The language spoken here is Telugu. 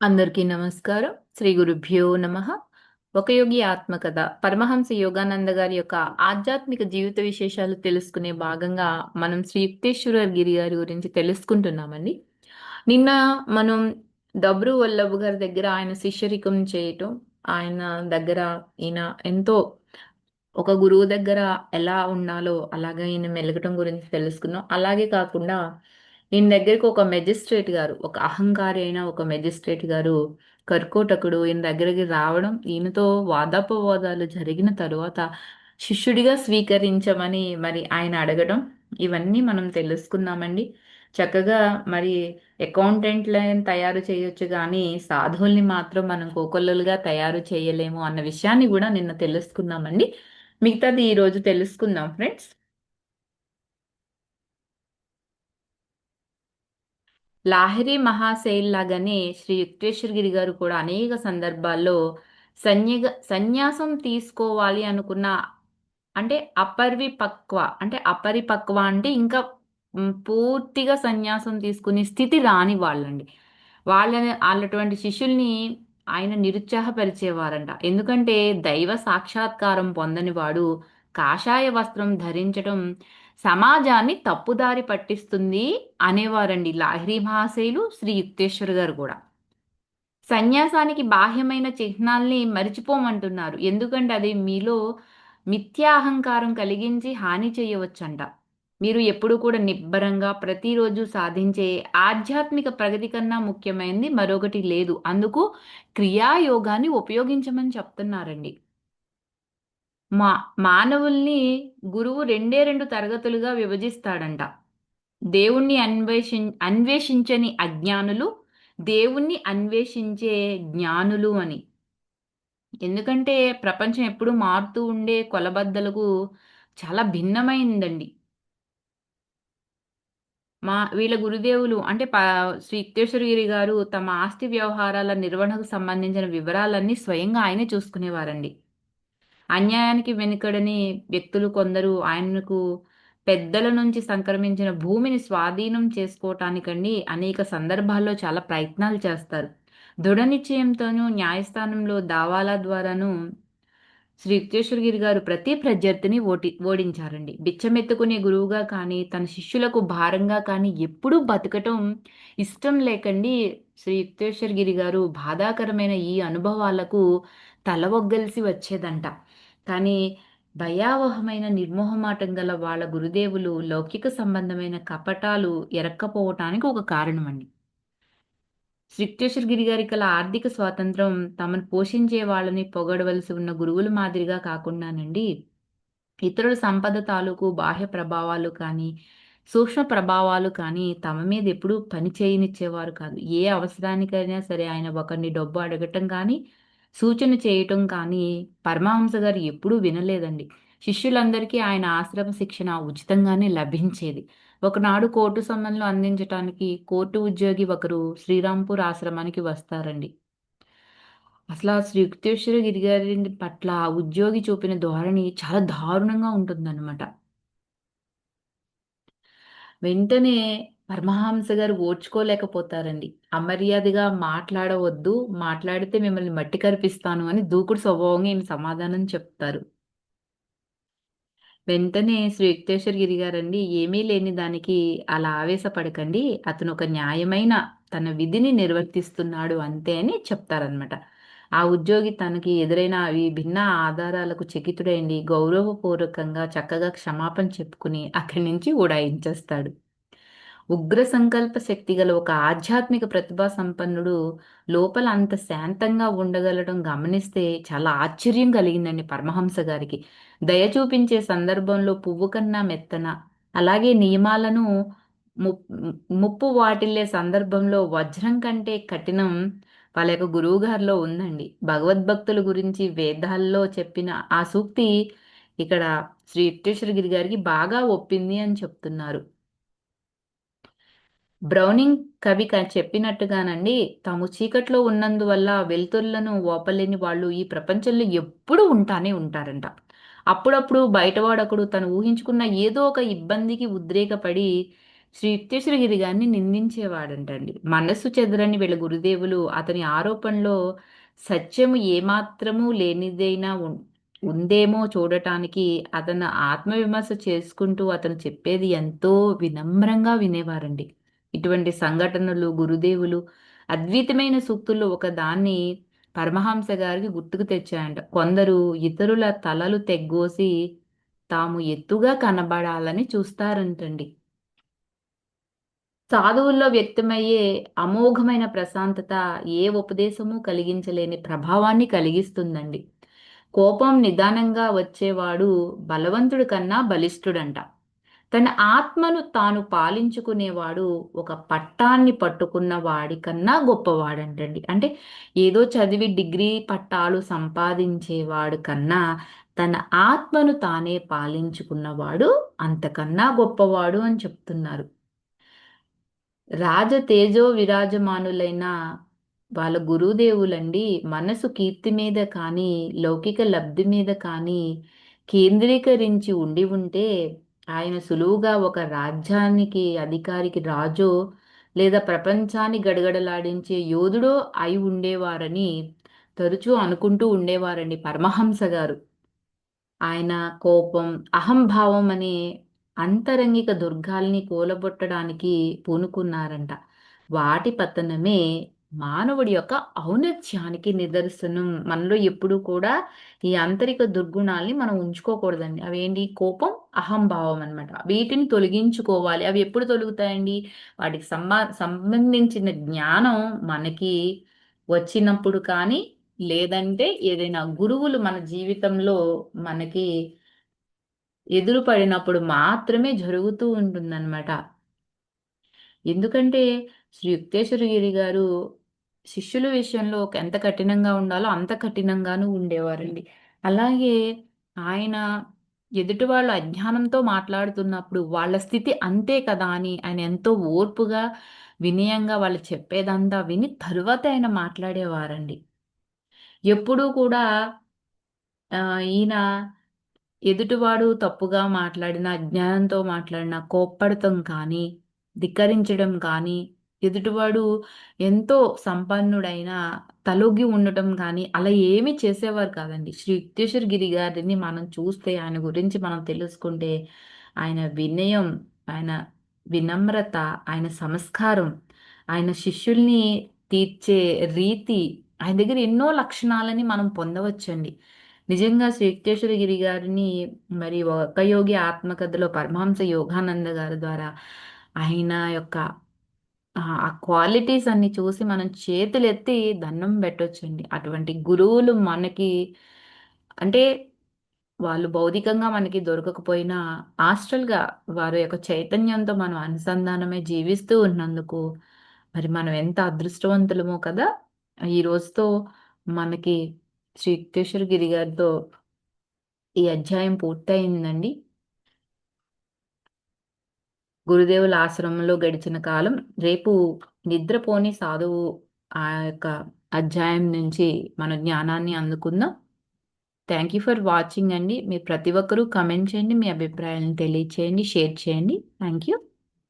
అందరికీ నమస్కారం. శ్రీ గురుభ్యో నమ. ఒక యోగి ఆత్మకథ. పరమహంస యోగానంద గారి యొక్క ఆధ్యాత్మిక జీవిత విశేషాలు తెలుసుకునే భాగంగా మనం శ్రీ యుక్తేశ్వర గిరి గారి గురించి తెలుసుకుంటున్నామండి. నిన్న మనం డబ్రు వల్లభ్ గారి దగ్గర ఆయన శిష్యరికం చేయటం ఆయన దగ్గర ఈయన ఎంతో ఒక గురువు దగ్గర ఎలా ఉండాలో అలాగే ఈయన మెలగటం గురించి తెలుసుకున్నాం. అలాగే కాకుండా ఈయన దగ్గరికి ఒక మెజిస్ట్రేట్ గారు ఒక అహంకారి అయిన ఒక మెజిస్ట్రేట్ గారు కర్కోటకుడు ఈయన దగ్గరికి రావడం ఈయనతో వాదాపవాదాలు జరిగిన తరువాత శిష్యుడిగా స్వీకరించమని మరి ఆయన అడగడం ఇవన్నీ మనం తెలుసుకున్నామండి చక్కగా మరి అకౌంటెంట్లను తయారు చేయొచ్చు కానీ సాధువుల్ని మాత్రం మనం కోకొల్లలుగా తయారు చేయలేము అన్న విషయాన్ని కూడా నిన్న తెలుసుకున్నామండి. మిగతాది ఈరోజు తెలుసుకుందాం ఫ్రెండ్స్. లాహిరి మహాశైల్ లాగానే శ్రీ యుక్తేశ్వరగిరి గారు కూడా అనేక సందర్భాల్లో సన్యగ సన్యాసం తీసుకోవాలి అనుకున్న అంటే అపరిపక్వ అంటే అపరిపక్వ అంటే ఇంకా పూర్తిగా సన్యాసం తీసుకునే స్థితి రాని వాళ్ళండి. వాళ్ళని వాళ్ళటువంటి శిష్యుల్ని ఆయన నిరుత్సాహపరిచేవారంట. ఎందుకంటే దైవ సాక్షాత్కారం పొందని వాడు కాషాయ వస్త్రం ధరించడం సమాజాన్ని తప్పుదారి పట్టిస్తుంది అనేవారండి లాహిరి మహాశయులు శ్రీ యుక్తేశ్వర్ గారు కూడా. సన్యాసానికి బాహ్యమైన చిహ్నాల్ని మరిచిపోమంటున్నారు. ఎందుకంటే అది మీలో మిథ్యాహంకారం కలిగించి హాని చేయవచ్చంట. మీరు ఎప్పుడు కూడా నిబ్బరంగా ప్రతిరోజు సాధించే ఆధ్యాత్మిక ప్రగతి కన్నా ముఖ్యమైనది మరొకటి లేదు. అందుకు క్రియాయోగాన్ని ఉపయోగించమని చెప్తున్నారండి. మా మానవుల్ని గురువు రెండే రెండు తరగతులుగా విభజిస్తాడంట. దేవుణ్ణి అన్వేషి అన్వేషించని అజ్ఞానులు దేవుణ్ణి అన్వేషించే జ్ఞానులు అని. ఎందుకంటే ప్రపంచం ఎప్పుడు మారుతూ ఉండే కొలబద్దలకు చాలా భిన్నమైందండి. మా వీళ్ళ గురుదేవులు అంటే ప శ్రీ గారు తమ ఆస్తి వ్యవహారాల నిర్వహణకు సంబంధించిన వివరాలన్నీ స్వయంగా ఆయనే చూసుకునేవారండి. అన్యాయానికి వెనుకడని వ్యక్తులు కొందరు ఆయనకు పెద్దల నుంచి సంక్రమించిన భూమిని స్వాధీనం చేసుకోవటానికండి అనేక సందర్భాల్లో చాలా ప్రయత్నాలు చేస్తారు. దృఢ నిశ్చయంతోనూ న్యాయస్థానంలో దావాల ద్వారాను శ్రీ గారు ప్రతి ప్రత్యర్థిని ఓటి ఓడించారండి. బిచ్చమెత్తుకునే గురువుగా కానీ తన శిష్యులకు భారంగా కానీ ఎప్పుడూ బతకటం ఇష్టం లేకండి శ్రీ గిరి గారు. బాధాకరమైన ఈ అనుభవాలకు తలవొగ్గలిసి వచ్చేదంట. కానీ భయావహమైన నిర్మోహమాటం గల వాళ్ళ గురుదేవులు లౌకిక సంబంధమైన కపటాలు ఎరక్కపోవటానికి ఒక కారణం అండి గిరి గారి కల ఆర్థిక స్వాతంత్రం తమను పోషించే వాళ్ళని పొగడవలసి ఉన్న గురువుల మాదిరిగా కాకుండానండి ఇతరుల సంపద తాలూకు బాహ్య ప్రభావాలు కానీ సూక్ష్మ ప్రభావాలు కానీ తమ మీద ఎప్పుడూ పని చేయనిచ్చేవారు కాదు. ఏ అవసరానికైనా సరే ఆయన ఒకరిని డబ్బు అడగటం కానీ సూచన చేయటం కానీ పరమహంస గారు ఎప్పుడూ వినలేదండి. శిష్యులందరికీ ఆయన ఆశ్రమ శిక్షణ ఉచితంగానే లభించేది. ఒకనాడు కోర్టు సమన్లు అందించటానికి కోర్టు ఉద్యోగి ఒకరు శ్రీరాంపూర్ ఆశ్రమానికి వస్తారండి. అసలు ఆ శ్రీ యుక్తేశ్వర గిరి గారి పట్ల ఉద్యోగి చూపిన ధోరణి చాలా దారుణంగా ఉంటుందన్నమాట. వెంటనే పరమహంస గారు ఓర్చుకోలేకపోతారండి. అమర్యాదగా మాట్లాడవద్దు మాట్లాడితే మిమ్మల్ని మట్టి కరిపిస్తాను అని దూకుడు స్వభావంగా ఈయన సమాధానం చెప్తారు. వెంటనే శ్రీ యుక్తేశ్వర గిరి గారండి ఏమీ లేని దానికి అలా ఆవేశపడకండి అతను ఒక న్యాయమైన తన విధిని నిర్వర్తిస్తున్నాడు అంతే అని చెప్తారనమాట ఆ ఉద్యోగి తనకి ఎదురైన అవి భిన్న ఆధారాలకు చకితుడైంది గౌరవపూర్వకంగా చక్కగా క్షమాపణ చెప్పుకుని అక్కడి నుంచి ఉడాయించేస్తాడు. ఉగ్ర సంకల్ప శక్తి గల ఒక ఆధ్యాత్మిక ప్రతిభా సంపన్నుడు లోపల అంత శాంతంగా ఉండగలడం గమనిస్తే చాలా ఆశ్చర్యం కలిగిందండి పరమహంస గారికి. దయ చూపించే సందర్భంలో పువ్వు కన్నా మెత్తన అలాగే నియమాలను ముప్పు వాటిల్లే సందర్భంలో వజ్రం కంటే కఠినం వాళ్ళ యొక్క గురువు గారిలో ఉందండి. భగవద్భక్తుల గురించి వేదాల్లో చెప్పిన ఆ సూక్తి ఇక్కడ శ్రీ గిరి గారికి బాగా ఒప్పింది అని చెప్తున్నారు. బ్రౌనింగ్ కవి చెప్పినట్టుగానండి తాము చీకట్లో ఉన్నందువల్ల వెలుతురులను ఓపలేని వాళ్ళు ఈ ప్రపంచంలో ఎప్పుడూ ఉంటానే ఉంటారంట. అప్పుడప్పుడు బయటవాడొకడు తను ఊహించుకున్న ఏదో ఒక ఇబ్బందికి ఉద్రేకపడి శ్రీ యుక్తేశ్వరగిరి గారిని నిందించేవాడంటండి. మనస్సు చెదరని వీళ్ళ గురుదేవులు అతని ఆరోపణలో సత్యము ఏమాత్రము లేనిదైనా ఉందేమో చూడటానికి అతను ఆత్మవిమర్శ చేసుకుంటూ అతను చెప్పేది ఎంతో వినమ్రంగా వినేవారండి. ఇటువంటి సంఘటనలు గురుదేవులు అద్వితమైన సూక్తుల్లో ఒక దాన్ని పరమహంస గారికి గుర్తుకు తెచ్చాయంట. కొందరు ఇతరుల తలలు తెగ్గోసి తాము ఎత్తుగా కనబడాలని చూస్తారంటండి. సాధువుల్లో వ్యక్తమయ్యే అమోఘమైన ప్రశాంతత ఏ ఉపదేశము కలిగించలేని ప్రభావాన్ని కలిగిస్తుందండి. కోపం నిదానంగా వచ్చేవాడు బలవంతుడి కన్నా బలిష్ఠుడంట. తన ఆత్మను తాను పాలించుకునేవాడు ఒక పట్టాన్ని పట్టుకున్న వాడి కన్నా గొప్పవాడంటండి. అంటే ఏదో చదివి డిగ్రీ పట్టాలు సంపాదించేవాడు కన్నా తన ఆత్మను తానే పాలించుకున్నవాడు అంతకన్నా గొప్పవాడు అని చెప్తున్నారు. రాజ తేజో విరాజమానులైన వాళ్ళ గురుదేవులండి మనసు కీర్తి మీద కానీ లౌకిక లబ్ధి మీద కానీ కేంద్రీకరించి ఉండి ఉంటే ఆయన సులువుగా ఒక రాజ్యానికి అధికారికి రాజో లేదా ప్రపంచాన్ని గడగడలాడించే యోధుడో అయి ఉండేవారని తరచూ అనుకుంటూ ఉండేవారండి పరమహంస గారు. ఆయన కోపం అహంభావం అనే అంతరంగిక దుర్గాల్ని కూలబొట్టడానికి పూనుకున్నారంట. వాటి పతనమే మానవుడి యొక్క ఔన్నత్యానికి నిదర్శనం. మనలో ఎప్పుడు కూడా ఈ ఆంతరిక దుర్గుణాల్ని మనం ఉంచుకోకూడదండి. అవేంటి? కోపం అహంభావం అనమాట వీటిని తొలగించుకోవాలి. అవి ఎప్పుడు తొలుగుతాయండి? వాటికి సంబా సంబంధించిన జ్ఞానం మనకి వచ్చినప్పుడు కానీ లేదంటే ఏదైనా గురువులు మన జీవితంలో మనకి ఎదురుపడినప్పుడు మాత్రమే జరుగుతూ ఉంటుందన్నమాట. ఎందుకంటే శ్రీ యుక్తేశ్వరగిరి గారు శిష్యుల విషయంలో ఎంత కఠినంగా ఉండాలో అంత కఠినంగానూ ఉండేవారండి. అలాగే ఆయన ఎదుటి వాళ్ళు అజ్ఞానంతో మాట్లాడుతున్నప్పుడు వాళ్ళ స్థితి అంతే కదా అని ఆయన ఎంతో ఓర్పుగా వినయంగా వాళ్ళు చెప్పేదంతా విని తరువాత ఆయన మాట్లాడేవారండి. ఎప్పుడూ కూడా ఈయన ఎదుటివాడు తప్పుగా మాట్లాడిన అజ్ఞానంతో మాట్లాడిన కోప్పడటం కానీ ధిక్కరించడం కానీ ఎదుటివాడు ఎంతో సంపన్నుడైన తలొగ్గి ఉండటం కానీ అలా ఏమీ చేసేవారు కాదండి. శ్రీ యుక్తేశ్వర గిరి గారిని మనం చూస్తే ఆయన గురించి మనం తెలుసుకుంటే ఆయన వినయం ఆయన వినమ్రత ఆయన సంస్కారం ఆయన శిష్యుల్ని తీర్చే రీతి ఆయన దగ్గర ఎన్నో లక్షణాలని మనం పొందవచ్చండి. నిజంగా శ్రీ యుక్తేశ్వర గిరి గారిని మరి ఒక యోగి ఆత్మకథలో పరమహంస యోగానంద గారి ద్వారా ఆయన యొక్క ఆ క్వాలిటీస్ అన్ని చూసి మనం చేతులెత్తి దండం పెట్టొచ్చండి. అటువంటి గురువులు మనకి అంటే వాళ్ళు భౌతికంగా మనకి దొరకకపోయినా హాస్టల్గా వారి యొక్క చైతన్యంతో మనం అనుసంధానమే జీవిస్తూ ఉన్నందుకు మరి మనం ఎంత అదృష్టవంతులమో కదా! ఈ రోజుతో మనకి శ్రీ యుక్తేశ్వర గిరి గారితో ఈ అధ్యాయం పూర్తయిందండి. గురుదేవుల ఆశ్రమంలో గడిచిన కాలం రేపు నిద్రపోని సాధువు ఆ యొక్క అధ్యాయం నుంచి మన జ్ఞానాన్ని అందుకుందాం. థ్యాంక్ యూ ఫర్ వాచింగ్ అండి. మీరు ప్రతి ఒక్కరూ కమెంట్ చేయండి మీ అభిప్రాయాలను తెలియచేయండి షేర్ చేయండి. Thank you